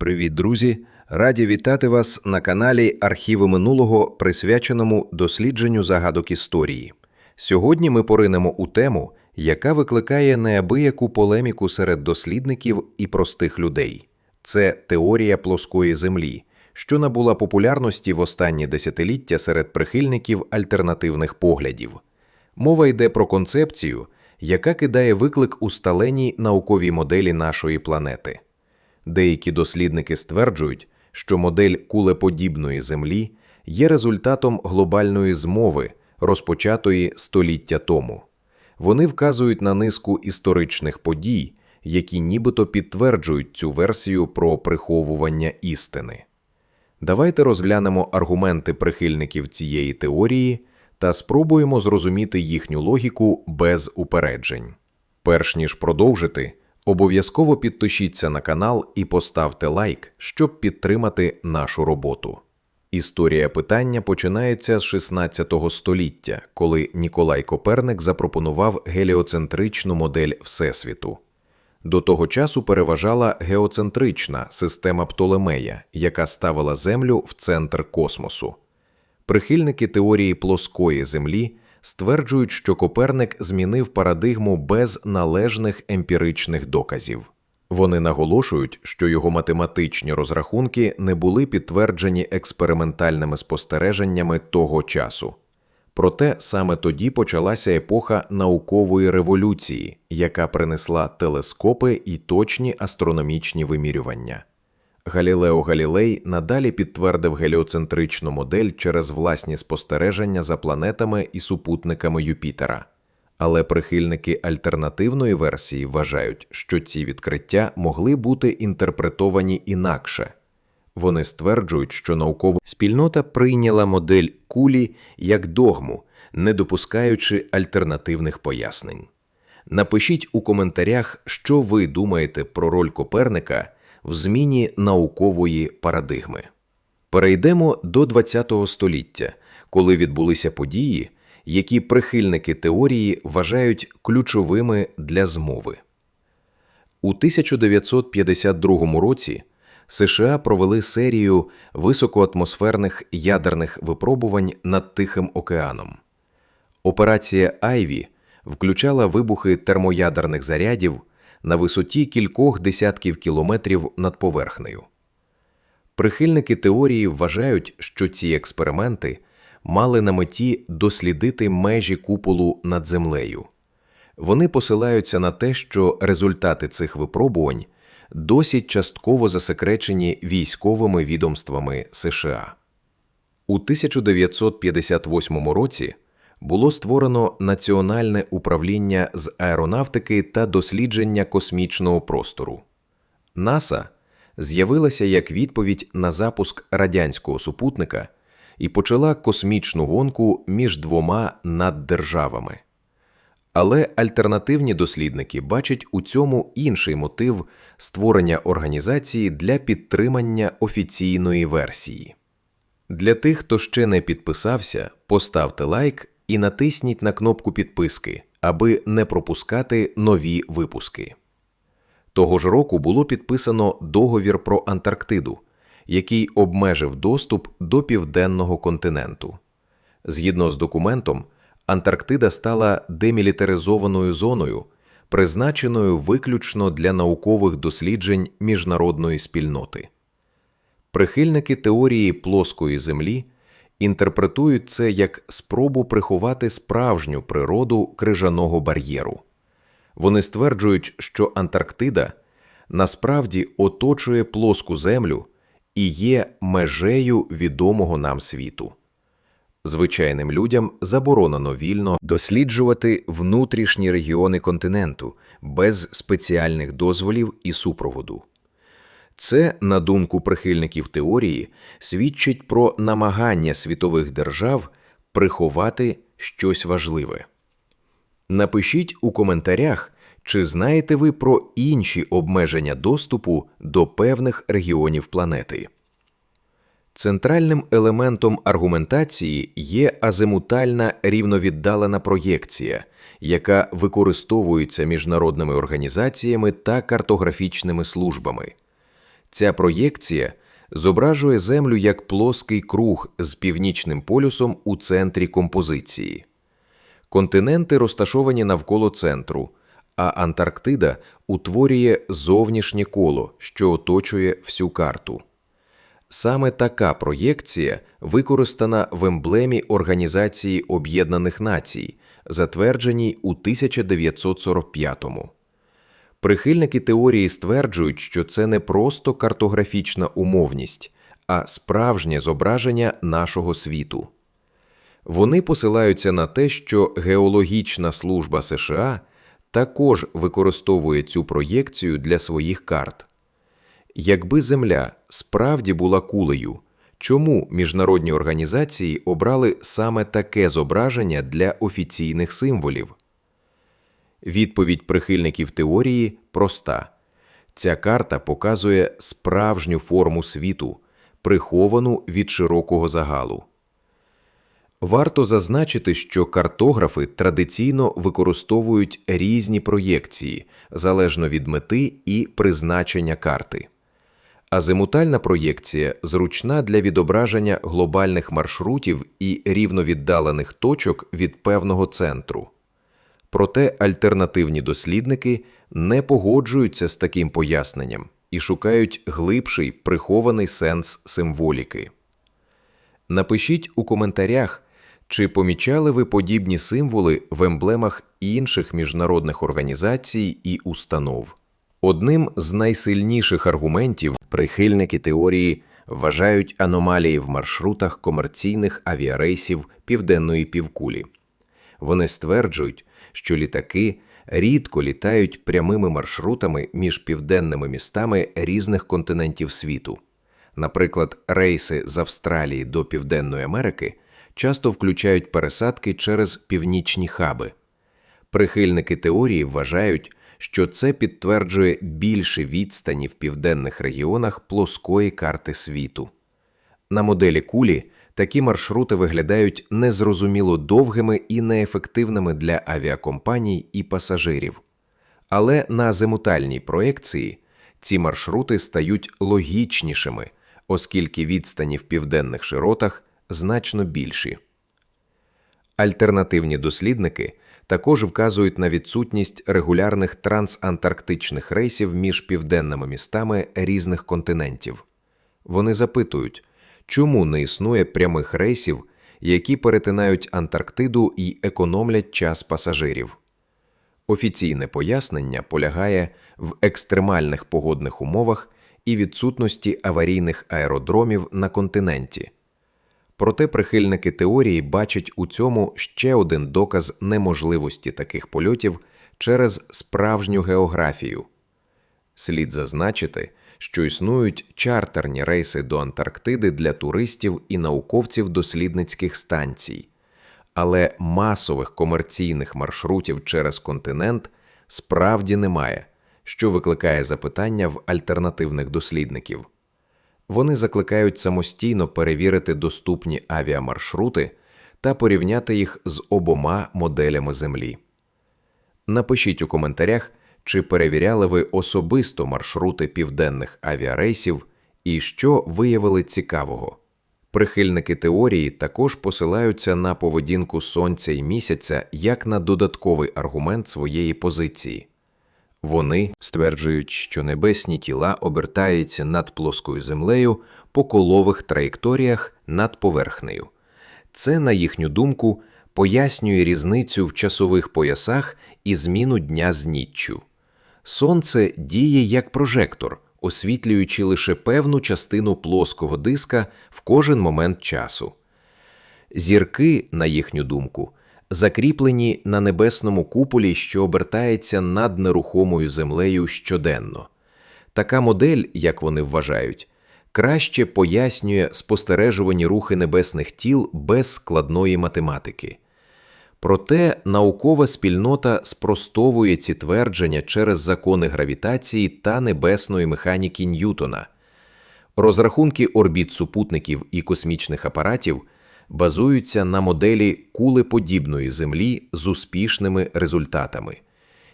Привіт, друзі! Раді вітати вас на каналі Архіви минулого, присвяченому дослідженню загадок історії. Сьогодні ми поринемо у тему, яка викликає неабияку полеміку серед дослідників і простих людей. Це теорія плоскої землі, що набула популярності в останні десятиліття серед прихильників альтернативних поглядів. Мова йде про концепцію, яка кидає виклик усталеній науковій моделі нашої планети. Деякі дослідники стверджують, що модель кулеподібної Землі є результатом глобальної змови, розпочатої століття тому. Вони вказують на низку історичних подій, які нібито підтверджують цю версію про приховування істини. Давайте розглянемо аргументи прихильників цієї теорії та спробуємо зрозуміти їхню логіку без упереджень. Перш ніж продовжити, обов'язково підпишіться на канал і поставте лайк, щоб підтримати нашу роботу. Історія питання починається з 16 століття, коли Ніколай Коперник запропонував геліоцентричну модель Всесвіту. До того часу переважала геоцентрична система Птолемея, яка ставила Землю в центр космосу. Прихильники теорії плоскої Землі стверджують, що Коперник змінив парадигму без належних емпіричних доказів. Вони наголошують, що його математичні розрахунки не були підтверджені експериментальними спостереженнями того часу. Проте саме тоді почалася епоха наукової революції, яка принесла телескопи і точні астрономічні вимірювання. Галілео Галілей надалі підтвердив геліоцентричну модель через власні спостереження за планетами і супутниками Юпітера. Але прихильники альтернативної версії вважають, що ці відкриття могли бути інтерпретовані інакше. Вони стверджують, що наукова спільнота прийняла модель кулі як догму, не допускаючи альтернативних пояснень. Напишіть у коментарях, що ви думаєте про роль Коперника в зміні наукової парадигми. Перейдемо до ХХ століття, коли відбулися події, які прихильники теорії вважають ключовими для змови. У 1952 році США провели серію високоатмосферних ядерних випробувань над Тихим океаном. Операція Айві включала вибухи термоядерних зарядів на висоті кількох десятків кілометрів над поверхнею. Прихильники теорії вважають, що ці експерименти мали на меті дослідити межі куполу над землею. Вони посилаються на те, що результати цих випробувань досить частково засекречені військовими відомствами США. У 1958 році було створено Національне управління з аеронавтики та дослідження космічного простору. НАСА з'явилася як відповідь на запуск радянського супутника і почала космічну гонку між двома наддержавами. Але альтернативні дослідники бачать у цьому інший мотив створення організації для підтримання офіційної версії. Для тих, хто ще не підписався, поставте лайк і натисніть на кнопку підписки, аби не пропускати нові випуски. Того ж року було підписано договір про Антарктиду, який обмежив доступ до південного континенту. Згідно з документом, Антарктида стала демілітаризованою зоною, призначеною виключно для наукових досліджень міжнародної спільноти. Прихильники теорії плоскої землі інтерпретують це як спробу приховати справжню природу крижаного бар'єру. Вони стверджують, що Антарктида насправді оточує плоску землю і є межею відомого нам світу. Звичайним людям заборонено вільно досліджувати внутрішні регіони континенту без спеціальних дозволів і супроводу. Це, на думку прихильників теорії, свідчить про намагання світових держав приховати щось важливе. Напишіть у коментарях, чи знаєте ви про інші обмеження доступу до певних регіонів планети. Центральним елементом аргументації є азимутальна рівновіддалена проєкція, яка використовується міжнародними організаціями та картографічними службами. Ця проєкція зображує Землю як плоский круг з північним полюсом у центрі композиції. Континенти розташовані навколо центру, а Антарктида утворює зовнішнє коло, що оточує всю карту. Саме така проєкція використана в емблемі Організації Об'єднаних Націй, затвердженій у 1945-му. Прихильники теорії стверджують, що це не просто картографічна умовність, а справжнє зображення нашого світу. Вони посилаються на те, що Геологічна служба США також використовує цю проєкцію для своїх карт. Якби Земля справді була кулею, чому міжнародні організації обрали саме таке зображення для офіційних символів? Відповідь прихильників теорії проста: ця карта показує справжню форму світу, приховану від широкого загалу. Варто зазначити, що картографи традиційно використовують різні проєкції залежно від мети і призначення карти. Азимутальна проєкція зручна для відображення глобальних маршрутів і рівновіддалених точок від певного центру. Проте альтернативні дослідники не погоджуються з таким поясненням і шукають глибший прихований сенс символіки. Напишіть у коментарях, чи помічали ви подібні символи в емблемах інших міжнародних організацій і установ. Одним з найсильніших аргументів прихильники теорії вважають аномалії в маршрутах комерційних авіарейсів південної півкулі. Вони стверджують, що літаки рідко літають прямими маршрутами між південними містами різних континентів світу. Наприклад, рейси з Австралії до Південної Америки часто включають пересадки через північні хаби. Прихильники теорії вважають, що це підтверджує більше відстані в південних регіонах плоскої карти світу. На моделі кулі такі маршрути виглядають незрозуміло довгими і неефективними для авіакомпаній і пасажирів. Але на азимутальній проекції ці маршрути стають логічнішими, оскільки відстані в південних широтах значно більші. Альтернативні дослідники також вказують на відсутність регулярних трансантарктичних рейсів між південними містами різних континентів. Вони запитують, чому не існує прямих рейсів, які перетинають Антарктиду і економлять час пасажирів. Офіційне пояснення полягає в екстремальних погодних умовах і відсутності аварійних аеродромів на континенті. Проте прихильники теорії бачать у цьому ще один доказ неможливості таких польотів через справжню географію. Слід зазначити, що існують чартерні рейси до Антарктиди для туристів і науковців дослідницьких станцій, але масових комерційних маршрутів через континент справді немає, що викликає запитання в альтернативних дослідників. Вони закликають самостійно перевірити доступні авіамаршрути та порівняти їх з обома моделями Землі. Напишіть у коментарях, чи перевіряли ви особисто маршрути південних авіарейсів і що виявили цікавого. Прихильники теорії також посилаються на поведінку Сонця і місяця як на додатковий аргумент своєї позиції. Вони стверджують, що небесні тіла обертаються над плоскою землею по колових траєкторіях над поверхнею. Це, на їхню думку, пояснює різницю в часових поясах і зміну дня з ніччю. Сонце діє як прожектор, освітлюючи лише певну частину плоского диска в кожен момент часу. Зірки, на їхню думку, закріплені на небесному куполі, що обертається над нерухомою землею щоденно. Така модель, як вони вважають, краще пояснює спостережувані рухи небесних тіл без складної математики. Проте наукова спільнота спростовує ці твердження через закони гравітації та небесної механіки Ньютона. Розрахунки орбіт супутників і космічних апаратів базуються на моделі кулеподібної Землі з успішними результатами.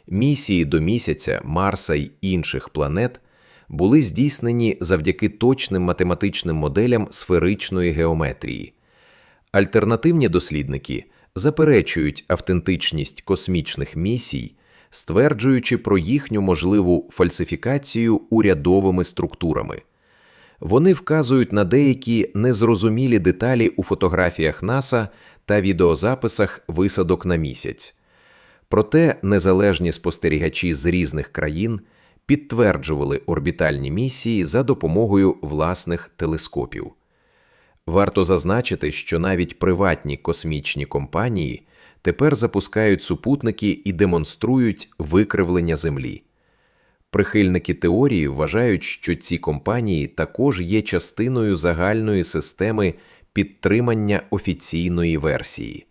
Місії до місяця, Марса й інших планет були здійснені завдяки точним математичним моделям сферичної геометрії. Альтернативні дослідники заперечують автентичність космічних місій, стверджуючи про їхню можливу фальсифікацію урядовими структурами. Вони вказують на деякі незрозумілі деталі у фотографіях НАСА та відеозаписах висадок на місяць. Проте незалежні спостерігачі з різних країн підтверджували орбітальні місії за допомогою власних телескопів. Варто зазначити, що навіть приватні космічні компанії тепер запускають супутники і демонструють викривлення Землі. Прихильники теорії вважають, що ці компанії також є частиною загальної системи підтримання офіційної версії.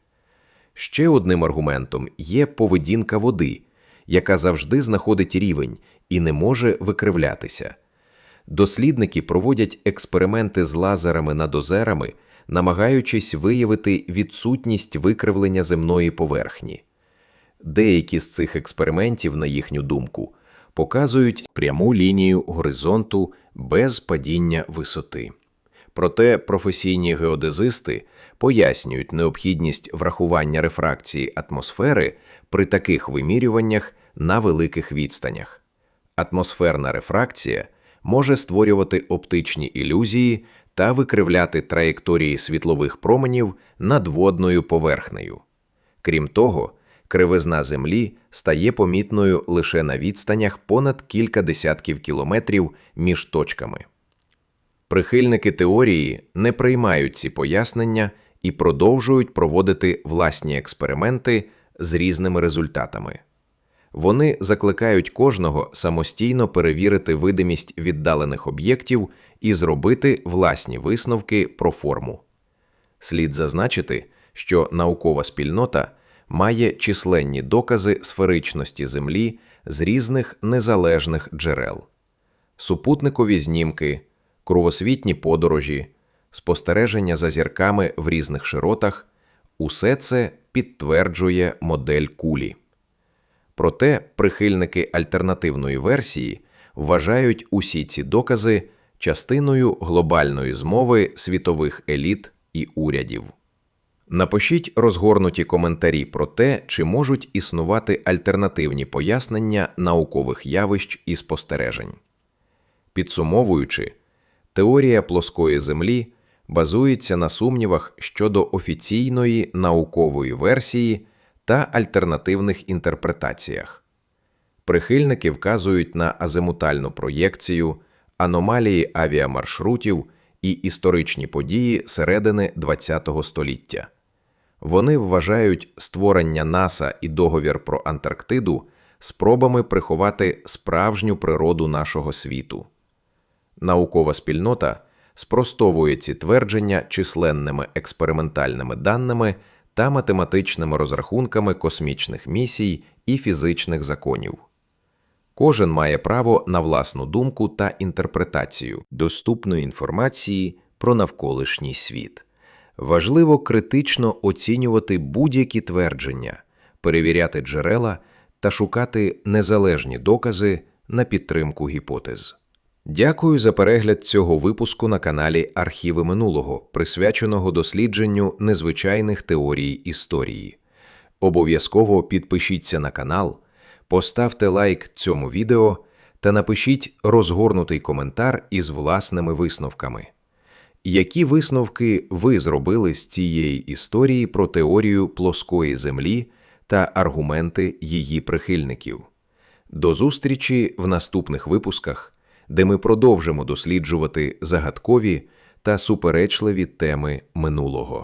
Ще одним аргументом є поведінка води, яка завжди знаходить рівень і не може викривлятися. Дослідники проводять експерименти з лазерами над озерами, намагаючись виявити відсутність викривлення земної поверхні. Деякі з цих експериментів, на їхню думку, показують пряму лінію горизонту без падіння висоти. Проте професійні геодезисти пояснюють необхідність врахування рефракції атмосфери при таких вимірюваннях на великих відстанях. Атмосферна рефракція може створювати оптичні ілюзії та викривляти траєкторії світлових променів над водною поверхнею. Крім того, кривизна Землі стає помітною лише на відстанях понад кілька десятків кілометрів між точками. Прихильники теорії не приймають ці пояснення і продовжують проводити власні експерименти з різними результатами. Вони закликають кожного самостійно перевірити видимість віддалених об'єктів і зробити власні висновки про форму. Слід зазначити, що наукова спільнота має численні докази сферичності Землі з різних незалежних джерел, супутникові знімки, кровосвітні подорожі, спостереження за зірками в різних широтах усе це підтверджує модель кулі. Проте прихильники альтернативної версії вважають усі ці докази частиною глобальної змови світових еліт і урядів. Напишіть розгорнуті коментарі про те, чи можуть існувати альтернативні пояснення наукових явищ і спостережень. Підсумовуючи, теорія плоскої Землі базується на сумнівах щодо офіційної наукової версії та альтернативних інтерпретаціях. Прихильники вказують на азимутальну проєкцію, аномалії авіамаршрутів і історичні події середини ХХ століття. Вони вважають створення НАСА і договір про Антарктиду спробами приховати справжню природу нашого світу. Наукова спільнота спростовує ці твердження численними експериментальними даними та математичними розрахунками космічних місій і фізичних законів. Кожен має право на власну думку та інтерпретацію доступної інформації про навколишній світ. Важливо критично оцінювати будь-які твердження, перевіряти джерела та шукати незалежні докази на підтримку гіпотез. Дякую за перегляд цього випуску на каналі Архіви минулого, присвяченого дослідженню незвичайних теорій історії. Обов'язково підпишіться на канал, поставте лайк цьому відео та напишіть розгорнутий коментар із власними висновками. Які висновки ви зробили з цієї історії про теорію плоскої землі та аргументи її прихильників? До зустрічі в наступних випусках де ми продовжимо досліджувати загадкові та суперечливі теми минулого.